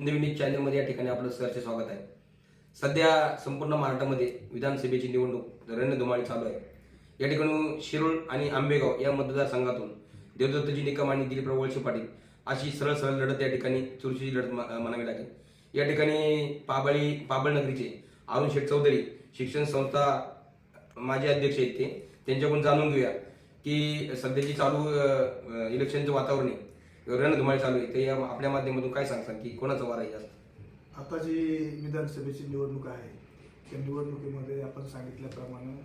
नवीन चॅनलमध्ये या ठिकाणी आपलं सरचे स्वागत आहे. सध्या संपूर्ण महाराष्ट्रामध्ये विधानसभेची निवडणूक रणधुमाळी चालू आहे. या ठिकाणी शिरोळ आणि आंबेगाव या मतदारसंघातून देवदत्तजी निकम आणि दिलीपराव वळसे पाटील अशी सरळ सरळ लढत या ठिकाणी चुरशीची लढत म्हणावी लागेल. या ठिकाणी पाबळी पाबळ नगरीचे अरुण शेठ चौधरी शिक्षण संस्था माजी अध्यक्ष आहेत ते. त्यांच्याकडून जाणून घेऊया की सध्याची चालू इलेक्शनचं वातावरण आहे. रणधुमाळी चालू आहे. ते या- आपल्या माध्यमातून काय सांगतात की कोणाचा वाराही आहे जास्त? आता जी विधानसभेची निवडणूक आहे त्या निवडणुकीमध्ये आपण सांगितल्याप्रमाणे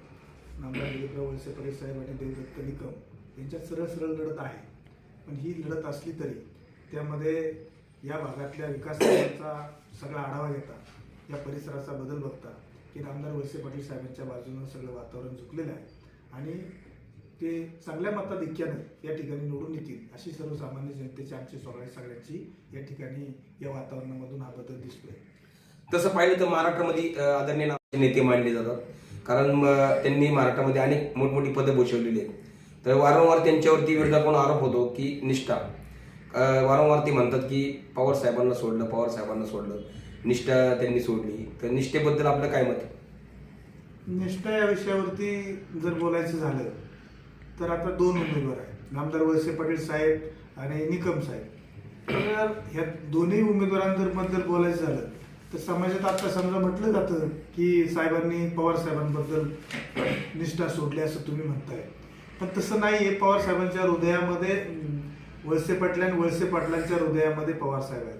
नामदार दिलीपराव वळसे पाटील साहेब आणि देवदत्त निकम यांच्यात सरळ सरळ लढत आहे. पण ही लढत असली तरी त्यामध्ये या भागातल्या विकास कामांचा सगळा आढावा घेता या परिसराचा बदल बघता की नामदार वळसे पाटील साहेबांच्या बाजूनं सगळं वातावरण झुकलेलं आहे. आणि ते चांगल्या मताधिक्यानं या ठिकाणी निवडून येतील अशी सर्वसामान्य जनतेची आमची सगळ्या सगळ्यांची. या ठिकाणी या वातावरणामधून हा बदल दिसतोय. तसं पाहिलं तर महाराष्ट्रामध्ये आदरणीय नावाचे नेते मानले जातात. कारण त्यांनी महाराष्ट्रामध्ये अनेक मोठमोठी पदं भूषवलेली आहेत. तर वारंवार त्यांच्यावरती विरोधाकडून आरोप होतो की निष्ठा? वारंवार ते म्हणतात की पवार साहेबांना सोडलं पवार साहेबांना सोडलं. निष्ठा त्यांनी सोडली. तर निष्ठेबद्दल आपलं काय मत? निष्ठा या विषयावरती जर बोलायचं झालं तर आता दोन उमेदवार आहेत नामदार वळसे पाटील साहेब आणि निकम साहेब. तर ह्या दोन्ही उमेदवारांबद्दल बोलायचं झालं तर समाजात आता समजा म्हटलं जातं की साहेबांनी पवार साहेबांबद्दल निष्ठा सोडली असं तुम्ही म्हणताय. पण तसं नाही आहे. पवार साहेबांच्या हृदयामध्ये वळसे पाटील आणि वळसे पाटलांच्या हृदयामध्ये पवार साहेब आहेत.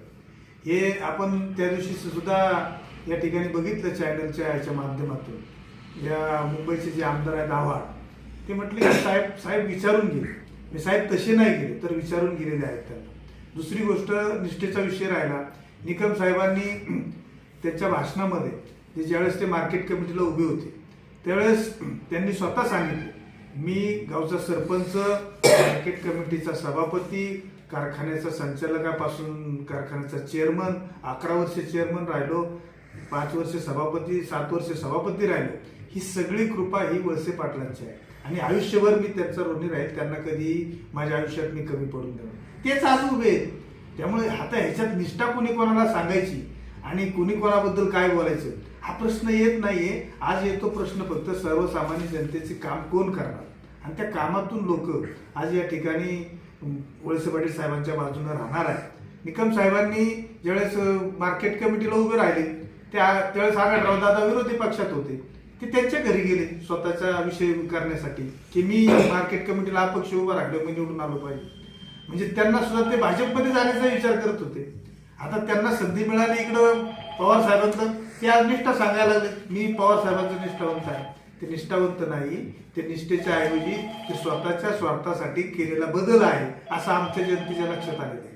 हे आपण त्या दिवशी सुद्धा या ठिकाणी बघितलं चॅनलच्या याच्या माध्यमातून. या मुंबईचे जे आमदार आहेत आव्हाड ते म्हटले की साहेब साहेब विचारून गेले मी साहेब तसे नाही गेले तर विचारून गेलेले आहेत त्यांना. दुसरी गोष्ट निष्ठेचा विषय राहिला. निकम साहेबांनी त्यांच्या भाषणामध्ये ते ज्यावेळेस ते मार्केट कमिटीला उभे होते त्यावेळेस त्यांनी स्वतः सांगितले मी गावचा सरपंच मार्केट कमिटीचा सभापती कारखान्याचा संचालकापासून कारखान्याचा चेअरमन अकरा वर्ष चेअरमन राहिलो पाच वर्ष सभापती सात वर्ष सभापती राहिलो. ही सगळी कृपा ही वळसे पाटलांची आहे. आणि आयुष्यभर मी त्यांचा ऋणी राहील त्यांना कधी माझ्या आयुष्यात मी कमी पडून देणार तेच आज उभे आहेत. त्यामुळे आता ह्याच्यात निष्ठा कोणी कोणाला सांगायची आणि कोणी कोणाबद्दल काय बोलायचं हा प्रश्न येत नाहीये. आज येतो प्रश्न फक्त सर्वसामान्य जनतेचे काम कोण करणार? आणि त्या कामातून लोक आज या ठिकाणी वळसे पाटील साहेबांच्या बाजूने राहणार आहेत. निकम साहेबांनी ज्यावेळेस मार्केट कमिटीला उभे राहिले त्या त्यावेळेस आढळराव दादा विरोधी पक्षात होते. ते त्यांच्या घरी गेले स्वतःचा विषय करण्यासाठी की मी मार्केट कमिटीला अपक्ष उभा राखलो मी निवडून आलो पाहिजे. म्हणजे त्यांना सुद्धा ते भाजपमध्ये जाण्याचा विचार करत होते. आता त्यांना संधी मिळाली इकडं पवार साहेबांचं ते आज निष्ठा सांगायला लागले. मी पवार साहेबांचं निष्ठावंत आहे. ते निष्ठावंत नाही ते निष्ठेच्या ऐवजी ते स्वतःच्या स्वार्थासाठी केलेला बदल आहे असं आमच्या जनतेच्या लक्षात आलेलं आहे.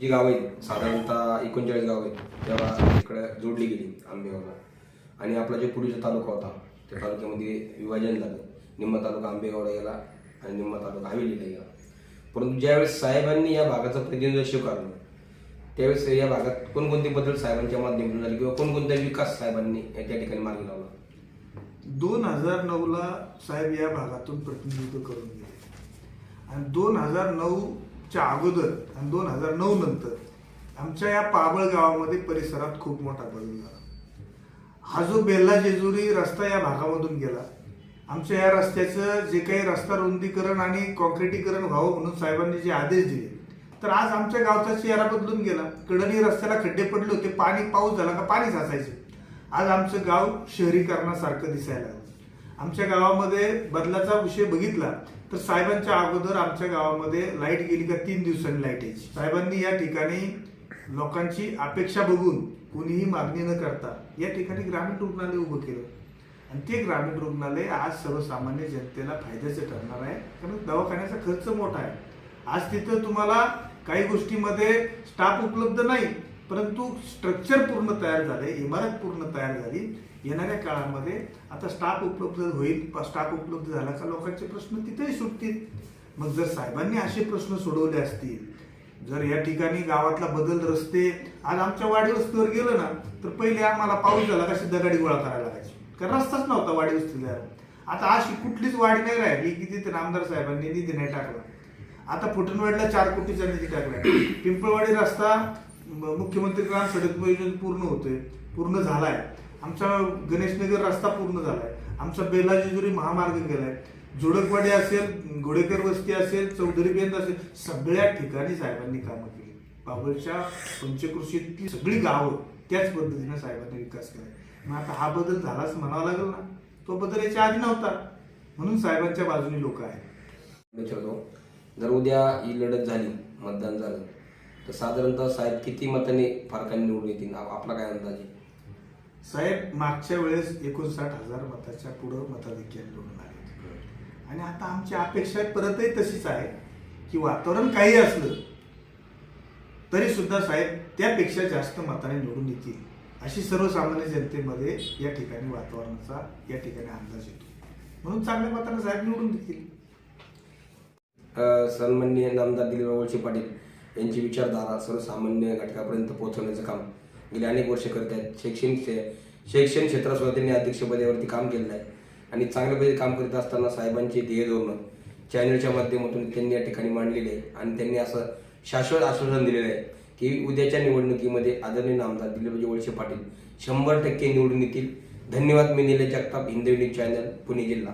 जी गाव आहेत साधारणतः एकोणचाळीस गाव आहेत तेव्हा इकडे जोडली गेली आंबेगावला आणि आपला जो पूर्वीचा तालुका होता त्या तालुक्यामध्ये विभाजन झालं. निम्मा तालुका आंबेगावला गेला आणि निम्मा तालुका हवेलीला गेला. परंतु ज्यावेळेस साहेबांनी या भागाचं प्रतिनिधित्व स्वीकारलं त्यावेळेस या भागात कोणकोणते बदल साहेबांच्या माध्यमातून झाले किंवा कोणकोणता विकास साहेबांनी या त्या ठिकाणी मार्गी लावला? दोन हजार नऊला साहेब या भागातून प्रतिनिधित्व करून गेले. आणि दोन हजार नऊच्या अगोदर आणि दोन हजार नऊ नंतर आमच्या या पाबळ गावामध्ये परिसरात खूप मोठा बदल झाला. हा जो बेल्ला जेजुरी रस्ता या भागामधून गेला आमच्या या रस्त्याचं जे काही रस्ता रुंदीकरण आणि कॉन्क्रिटीकरण व्हावं म्हणून साहेबांनी जे आदेश दिले तर आज आमच्या गावचा चेहरा बदलून गेला. कडणी रस्त्याला खड्डे पडले होते पाणी पाऊस झाला का पाणी असायचं आज आमचं गाव शहरीकरणासारखं दिसायला लागलं. आमच्या गावामध्ये बदलाचा विषय बघितला तर साहेबांच्या अगोदर आमच्या गावामध्ये लाइट गेली का तीन दिवसांनी लाइट यायची. साहेबांनी या ठिकाणी लोकांची अपेक्षा बघून कोणीही मागणी न करता या ठिकाणी ग्रामीण रुग्णालय उभं केलं. आणि ते ग्रामीण रुग्णालय आज सर्वसामान्य जनतेला फायद्याचं ठरणार आहे. कारण दवाखान्याचा खर्च मोठा आहे. आज तिथं तुम्हाला काही गोष्टीमध्ये स्टाफ उपलब्ध नाही परंतु स्ट्रक्चर पूर्ण तयार झाले इमारत पूर्ण तयार झाली. येणाऱ्या काळामध्ये आता स्टाफ उपलब्ध होईल स्टाफ उपलब्ध झाला का लोकांचे प्रश्न तिथेही सुटतील. मग जर साहेबांनी असे प्रश्न सोडवले असतील जर या ठिकाणी गावातला बदल रस्ते आज आमच्या वाडी वस्तीवर गेलं ना तर पहिले आम्हाला पाऊस झाला कशी दगाडी गोळा करायला लागायची. कारण रस्ताच नव्हता वाडी वस्तीला आता अशी कुठलीच वाडी नाही राहिली की तिथे नामदार साहेबांनी निधी नाही टाकला. आता फुटणवाडीला चार कोटीचा निधी टाकला. पिंपळवाडी रस्ता मुख्यमंत्री ग्राम सडक योजना पूर्ण होतोय पूर्ण झालाय. आमचा गणेशनगर रस्ता पूर्ण झालाय. आमचा बेलाजेजुरी महामार्ग गेलाय. जोडकवाडी असेल घोडेकर वस्ती असेल चौधरी बेंद असेल सगळ्या ठिकाणी साहेबांनी कामं केली. बाबरच्या पंचकृषीतली सगळी गावं त्याच पद्धतीने साहेबांनी विकास केलाय मग आता हा बदल झालाच म्हणावा लागेल ना? तो बदल याच्या आधी नव्हता. म्हणून साहेबांच्या बाजूने लोक आहेत. विचारतो जर उद्या ही लढत झाली मतदान झालं तर साधारणतः साहेब किती मतांनी फरकाने निवडून येतील? आप- आपला काय अंदाज आहे? साहेब मागच्या वेळेस एकोणसाठ हजार मताच्या पुढं मताधिक्याने निवडून आले. आणि आता आमची अपेक्षा परतही तशीच आहे की वातावरण काही असलं तरी सुद्धा साहेब त्यापेक्षा जास्त मताने निवडून येतील अशी सर्वसामान्य जनतेमध्ये या ठिकाणी वातावरणाचा या ठिकाणी अंदाज येतो. म्हणून चांगल्या मताने साहेब निवडून देतील. सन्माननीय नामदार दिलीप वळसे पाटील यांची विचारधारा सर्वसामान्य घटकापर्यंत पोहोचवण्याचं काम गेले अनेक वर्ष करत आहेत. शैक्षणिक शैक्षणिक क्षेत्रात त्यांनी अध्यक्षपदावरती काम केलेलं आहे. आणि चांगल्या काम करीत असताना साहेबांची ध्येय धोरणं चॅनलच्या माध्यमातून त्यांनी या ठिकाणी मांडलेले आहे. आणि त्यांनी असं शाश्वत आश्वासन दिलेलं आहे की उद्याच्या निवडणुकीमध्ये आदरणीय नामदार दिलीपजी वळसे पाटील शंभर टक्के निवडून येतील. धन्यवाद मी निले जगताप हिंदवी न्यूज चॅनल पुणे जिल्हा.